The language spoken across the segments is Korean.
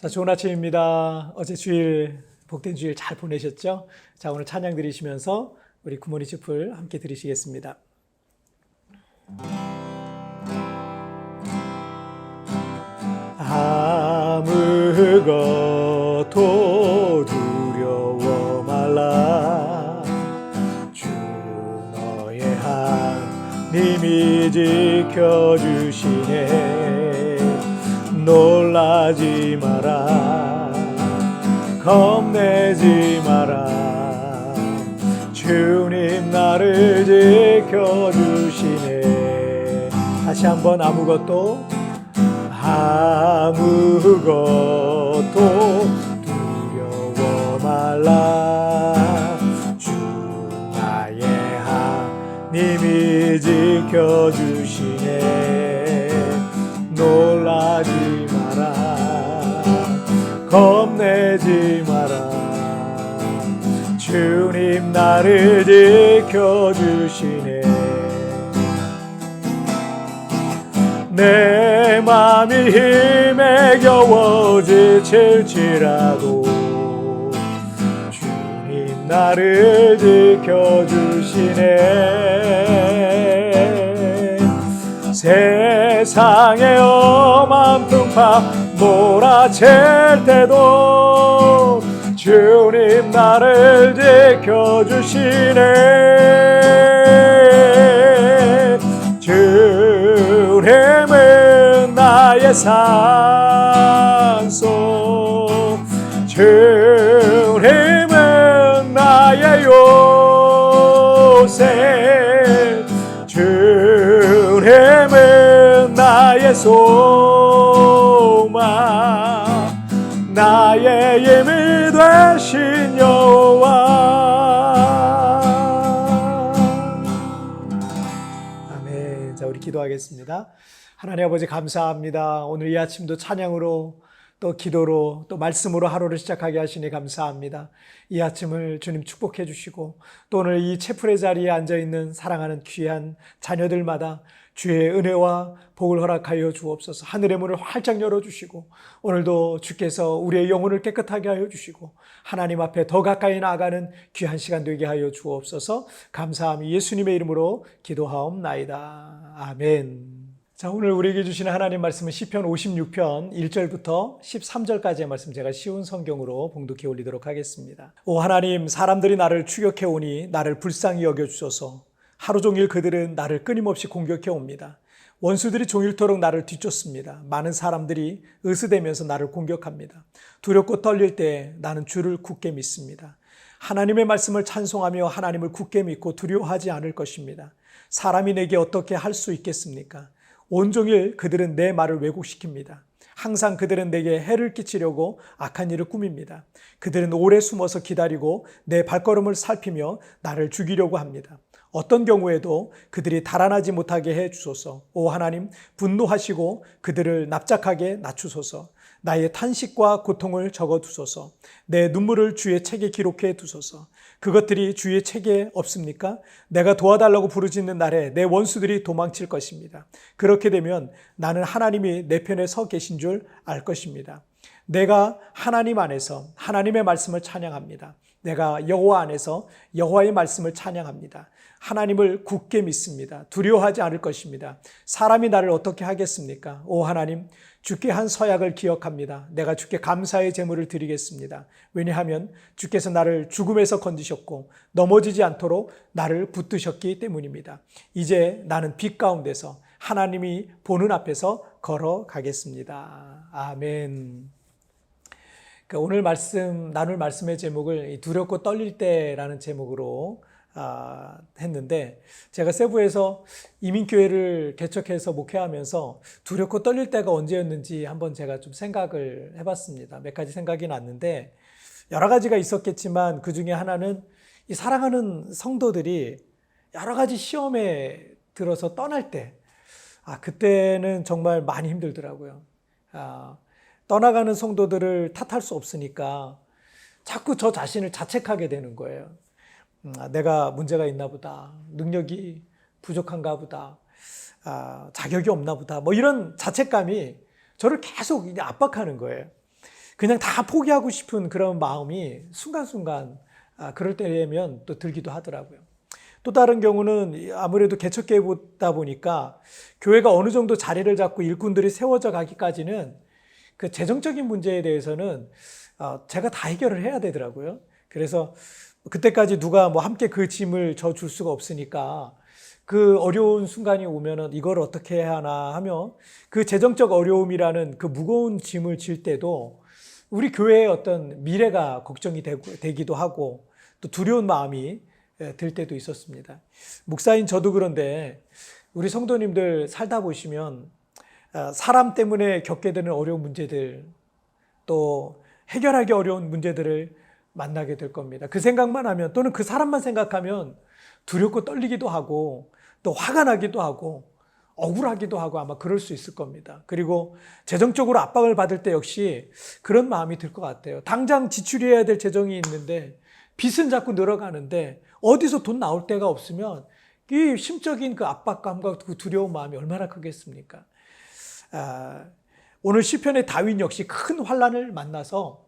자, 좋은 아침입니다. 어제 주일 복된 주일 잘 보내셨죠? 자, 오늘 찬양 드리시면서 우리 구모니 숲을 함께 들으시겠습니다. 아무것도 두려워 말라 주 너의 하님이 지켜주시네 놀라지 마라. 겁내지 마라. 주님 나를 지켜주시네. 다시 한번 아무것도 아무것도 두려워 말라. 주 나의 하님이 지켜주 겁내지 마라. 주님 나를 지켜주시네. 내 맘이 힘에 겨워 지칠지라도 주님 나를 지켜주시네. 세상의 엄한 풍파 몰아칠 때도 주님 나를 지켜주시네. 주님은 나의 산소 주님은 나의 요새 주님은 나의 소 신 여호와 아멘. 자, 우리 기도하겠습니다. 하나님 아버지 감사합니다. 오늘 이 아침도 찬양으로 또 기도로 또 말씀으로 하루를 시작하게 하시니 감사합니다. 이 아침을 주님 축복해 주시고 또 오늘 이 채플의 자리에 앉아 있는 사랑하는 귀한 자녀들마다 주의 은혜와 복을 허락하여 주옵소서. 하늘의 문을 활짝 열어 주시고 오늘도 주께서 우리의 영혼을 깨끗하게 하여 주시고 하나님 앞에 더 가까이 나아가는 귀한 시간 되게 하여 주옵소서. 감사함이 예수님의 이름으로 기도하옵나이다. 아멘. 자, 오늘 우리에게 주시는 하나님 말씀은 시편 56편 1절부터 13절까지의 말씀 제가 쉬운 성경으로 봉독해 올리도록 하겠습니다. 오 하나님, 사람들이 나를 추격해 오니 나를 불쌍히 여겨 주소서. 하루 종일 그들은 나를 끊임없이 공격해 옵니다. 원수들이 종일토록 나를 뒤쫓습니다. 많은 사람들이 으스대면서 나를 공격합니다. 두렵고 떨릴 때 나는 주를 굳게 믿습니다. 하나님의 말씀을 찬송하며 하나님을 굳게 믿고 두려워하지 않을 것입니다. 사람이 내게 어떻게 할 수 있겠습니까? 온종일 그들은 내 말을 왜곡시킵니다. 항상 그들은 내게 해를 끼치려고 악한 일을 꾸밉니다. 그들은 오래 숨어서 기다리고 내 발걸음을 살피며 나를 죽이려고 합니다. 어떤 경우에도 그들이 달아나지 못하게 해 주소서. 오 하나님, 분노하시고 그들을 납작하게 낮추소서. 나의 탄식과 고통을 적어 두소서. 내 눈물을 주의 책에 기록해 두소서. 그것들이 주의 책에 없습니까? 내가 도와달라고 부르짖는 날에 내 원수들이 도망칠 것입니다. 그렇게 되면 나는 하나님이 내 편에 서 계신 줄 알 것입니다. 내가 하나님 안에서 하나님의 말씀을 찬양합니다. 내가 여호와 안에서 여호와의 말씀을 찬양합니다. 하나님을 굳게 믿습니다. 두려워하지 않을 것입니다. 사람이 나를 어떻게 하겠습니까? 오 하나님, 주께 한 서약을 기억합니다. 내가 주께 감사의 제물을 드리겠습니다. 왜냐하면 주께서 나를 죽음에서 건지셨고 넘어지지 않도록 나를 붙드셨기 때문입니다. 이제 나는 빛 가운데서 하나님이 보는 앞에서 걸어가겠습니다. 아멘. 그 오늘 말씀 나눌 말씀의 제목을 두렵고 떨릴 때라는 제목으로 아, 했는데 제가 세부에서 이민교회를 개척해서 목회하면서 두렵고 떨릴 때가 언제였는지 한번 제가 좀 생각을 해봤습니다. 몇 가지 생각이 났는데 여러 가지가 있었겠지만 그 중에 하나는 이 사랑하는 성도들이 여러 가지 시험에 들어서 떠날 때, 아, 그때는 정말 많이 힘들더라고요. 아, 떠나가는 성도들을 탓할 수 없으니까 자꾸 저 자신을 자책하게 되는 거예요. 음, 아, 내가 문제가 있나 보다. 능력이 부족한가 보다. 아, 자격이 없나 보다. 뭐 이런 자책감이 저를 계속 압박하는 거예요. 그냥 다 포기하고 싶은 그런 마음이 순간순간 아, 그럴 때면 또 들기도 하더라고요. 또 다른 경우는 아무래도 개척교회 보다 보니까 교회가 어느 정도 자리를 잡고 일꾼들이 세워져 가기까지는 그 재정적인 문제에 대해서는 어, 제가 다 해결을 해야 되더라고요. 그래서 그때까지 누가 뭐 함께 그 짐을 져줄 수가 없으니까 그 어려운 순간이 오면은 이걸 어떻게 해야 하나 하며 그 재정적 어려움이라는 그 무거운 짐을 질 때도 우리 교회의 어떤 미래가 걱정이 되기도 하고 또 두려운 마음이 예, 들 때도 있었습니다. 목사인 저도 그런데 우리 성도님들 살다 보시면 아, 사람 때문에 겪게 되는 어려운 문제들 또 해결하기 어려운 문제들을 만나게 될 겁니다. 그 생각만 하면 또는 그 사람만 생각하면 두렵고 떨리기도 하고 또 화가 나기도 하고 억울하기도 하고 아마 그럴 수 있을 겁니다. 그리고 재정적으로 압박을 받을 때 역시 그런 마음이 들 것 같아요. 당장 지출해야 될 재정이 있는데 빚은 자꾸 늘어가는데 어디서 돈 나올 데가 없으면 이 심적인 그 압박감과 그 두려운 마음이 얼마나 크겠습니까? 아, 오늘 시편의 다윈 역시 큰 환란을 만나서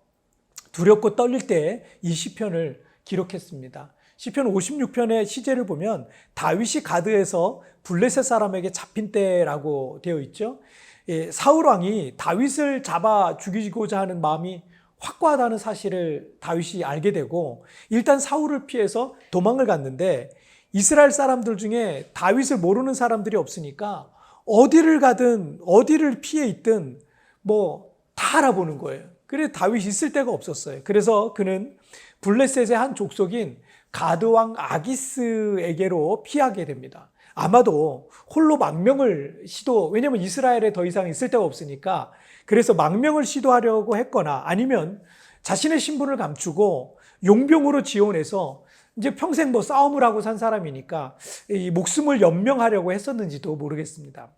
두렵고 떨릴 때이 시편을 기록했습니다. 시편 56편의 시제를 보면 다윗이 가드에서 블레셋 사람에게 잡힌 때라고 되어 있죠. 예, 사울 왕이 다윗을 잡아 죽이고자 하는 마음이 확고하다는 사실을 다윗이 알게 되고 일단 사울을 피해서 도망을 갔는데 이스라엘 사람들 중에 다윗을 모르는 사람들이 없으니까 어디를 가든 어디를 피해 있든 뭐 다 알아보는 거예요. 그래 다윗이 있을 데가 없었어요. 그래서 그는 블레셋의 한 족속인 가드 왕 아기스에게로 피하게 됩니다. 아마도 홀로 망명을 시도 왜냐면 이스라엘에 더 이상 있을 데가 없으니까 그래서 망명을 시도하려고 했거나 아니면 자신의 신분을 감추고 용병으로 지원해서 이제 평생 뭐 싸움을 하고 산 사람이니까 이 목숨을 연명하려고 했었는지도 모르겠습니다.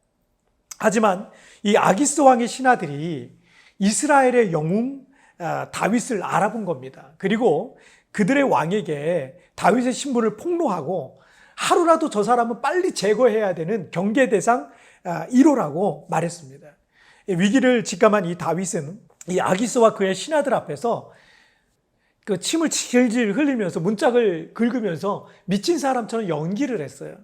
하지만 이 아기스 왕의 신하들이 이스라엘의 영웅 아, 다윗을 알아본 겁니다. 그리고 그들의 왕에게 다윗의 신분을 폭로하고 하루라도 저 사람은 빨리 제거해야 되는 경계 대상 1호라고 말했습니다. 위기를 직감한 이 다윗은 이 아기스와 그의 신하들 앞에서 그 침을 질질 흘리면서 문짝을 긁으면서 미친 사람처럼 연기를 했어요.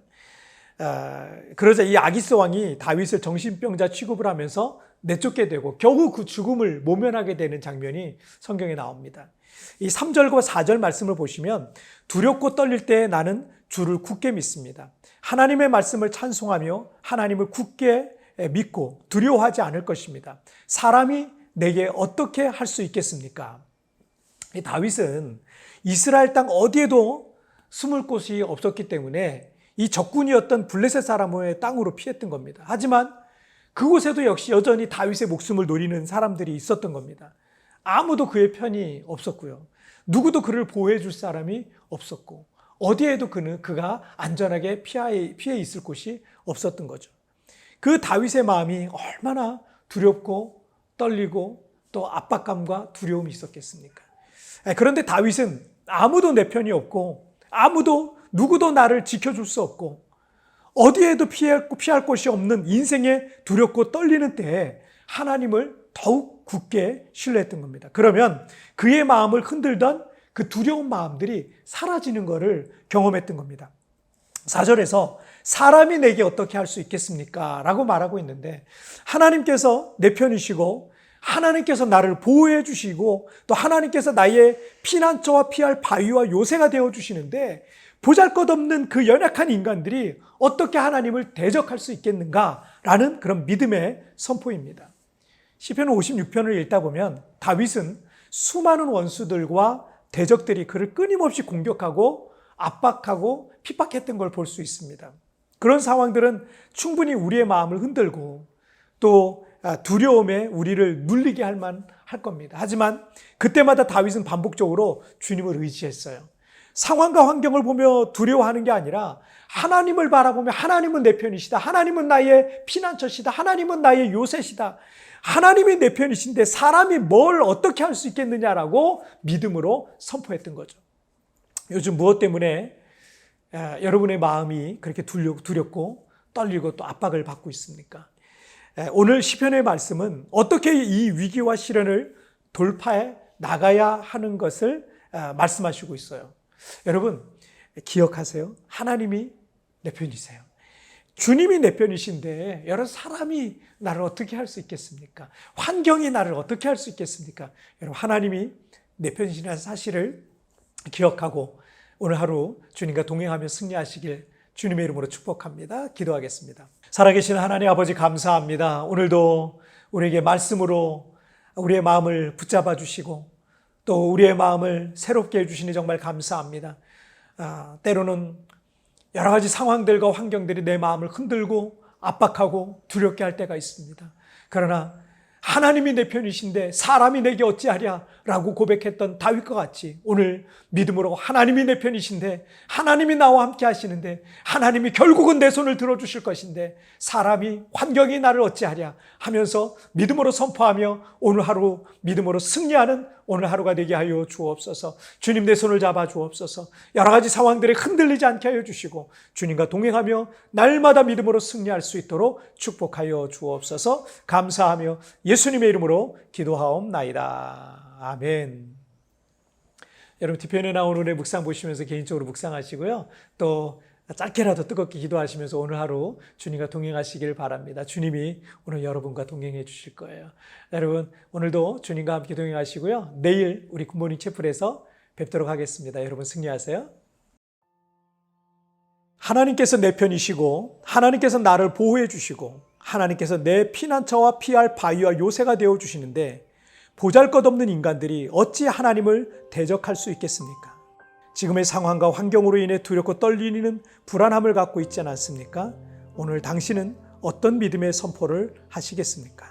아, 그러자 이 아기스 왕이 다윗을 정신병자 취급을 하면서 내쫓게 되고 겨우 그 죽음을 모면하게 되는 장면이 성경에 나옵니다. 이 3절과 4절 말씀을 보시면 두렵고 떨릴 때 나는 주를 굳게 믿습니다. 하나님의 말씀을 찬송하며 하나님을 굳게 믿고 두려워하지 않을 것입니다. 사람이 내게 어떻게 할 수 있겠습니까? 다윗은 이스라엘 땅 어디에도 숨을 곳이 없었기 때문에 이 적군이었던 블레셋 사람의 땅으로 피했던 겁니다. 하지만 그곳에도 역시 여전히 다윗의 목숨을 노리는 사람들이 있었던 겁니다. 아무도 그의 편이 없었고요. 누구도 그를 보호해 줄 사람이 없었고 어디에도 그는 그가 안전하게 피해, 있을 곳이 없었던 거죠. 그 다윗의 마음이 얼마나 두렵고 떨리고 또 압박감과 두려움이 있었겠습니까? 그런데 다윗은 아무도 내 편이 없고 아무도 누구도 나를 지켜줄 수 없고 어디에도 피할, 피할 곳이 없는 인생에 두렵고 떨리는 때에 하나님을 더욱 굳게 신뢰했던 겁니다. 그러면 그의 마음을 흔들던 그 두려운 마음들이 사라지는 것을 경험했던 겁니다. 4절에서 사람이 내게 어떻게 할 수 있겠습니까? 라고 말하고 있는데 하나님께서 내 편이시고 하나님께서 나를 보호해 주시고 또 하나님께서 나의 피난처와 피할 바위와 요새가 되어 주시는데 보잘것없는 그 연약한 인간들이 어떻게 하나님을 대적할 수 있겠는가라는 그런 믿음의 선포입니다. 시편 56편을 읽다 보면 다윗은 수많은 원수들과 대적들이 그를 끊임없이 공격하고 압박하고 핍박했던 걸 볼 수 있습니다. 그런 상황들은 충분히 우리의 마음을 흔들고 또 두려움에 우리를 눌리게 할 만 할 겁니다. 하지만 그때마다 다윗은 반복적으로 주님을 의지했어요. 상황과 환경을 보며 두려워하는 게 아니라 하나님을 바라보며 하나님은 내 편이시다. 하나님은 나의 피난처시다. 하나님은 나의 요새시다. 하나님이 내 편이신데 사람이 뭘 어떻게 할 수 있겠느냐라고 믿음으로 선포했던 거죠. 요즘 무엇 때문에 여러분의 마음이 그렇게 두렵고 떨리고 또 압박을 받고 있습니까? 오늘 시편의 말씀은 어떻게 이 위기와 시련을 돌파해 나가야 하는 것을 아, 말씀하시고 있어요. 여러분, 기억하세요. 하나님이 내 편이세요. 주님이 내 편이신데 여러 사람이 나를 어떻게 할 수 있겠습니까? 환경이 나를 어떻게 할 수 있겠습니까? 여러분 하나님이 내 편이시라는 사실을 기억하고 오늘 하루 주님과 동행하며 승리하시길 주님의 이름으로 축복합니다. 기도하겠습니다. 살아계신 하나님 아버지 감사합니다. 오늘도 우리에게 말씀으로 우리의 마음을 붙잡아 주시고 또 우리의 마음을 새롭게 해주시니 정말 감사합니다. 아, 때로는 여러 가지 상황들과 환경들이 내 마음을 흔들고 압박하고 두렵게 할 때가 있습니다. 그러나 하나님이 내 편이신데 사람이 내게 어찌하랴? 라고 고백했던 다윗과 같이 오늘 믿음으로 하나님이 내 편이신데 하나님이 나와 함께 하시는데 하나님이 결국은 내 손을 들어주실 것인데 사람이 환경이 나를 어찌하랴? 하면서 믿음으로 선포하며 오늘 하루 믿음으로 승리하는 오늘 하루가 되게 하여 주옵소서 주님 내 손을 잡아 주옵소서 여러 가지 상황들에 흔들리지 않게 하여 주시고 주님과 동행하며 날마다 믿음으로 승리할 수 있도록 축복하여 주옵소서 감사하며 예수님의 이름으로 기도하옵나이다. 아멘. 여러분 뒤편에 나온 오늘의 묵상 보시면서 개인적으로 묵상하시고요. 또 짧게라도 뜨겁게 기도하시면서 오늘 하루 주님과 동행하시길 바랍니다. 주님이 오늘 여러분과 동행해 주실 거예요. 여러분 오늘도 주님과 함께 동행하시고요. 내일 우리 굿모닝 채플에서 뵙도록 하겠습니다. 여러분 승리하세요. 하나님께서 내 편이시고 하나님께서 나를 보호해 주시고 하나님께서 내 피난처와 피할 바위와 요새가 되어 주시는데 보잘것없는 인간들이 어찌 하나님을 대적할 수 있겠습니까? 지금의 상황과 환경으로 인해 두렵고 떨리는 불안함을 갖고 있지 않습니까? 오늘 당신은 어떤 믿음의 선포를 하시겠습니까?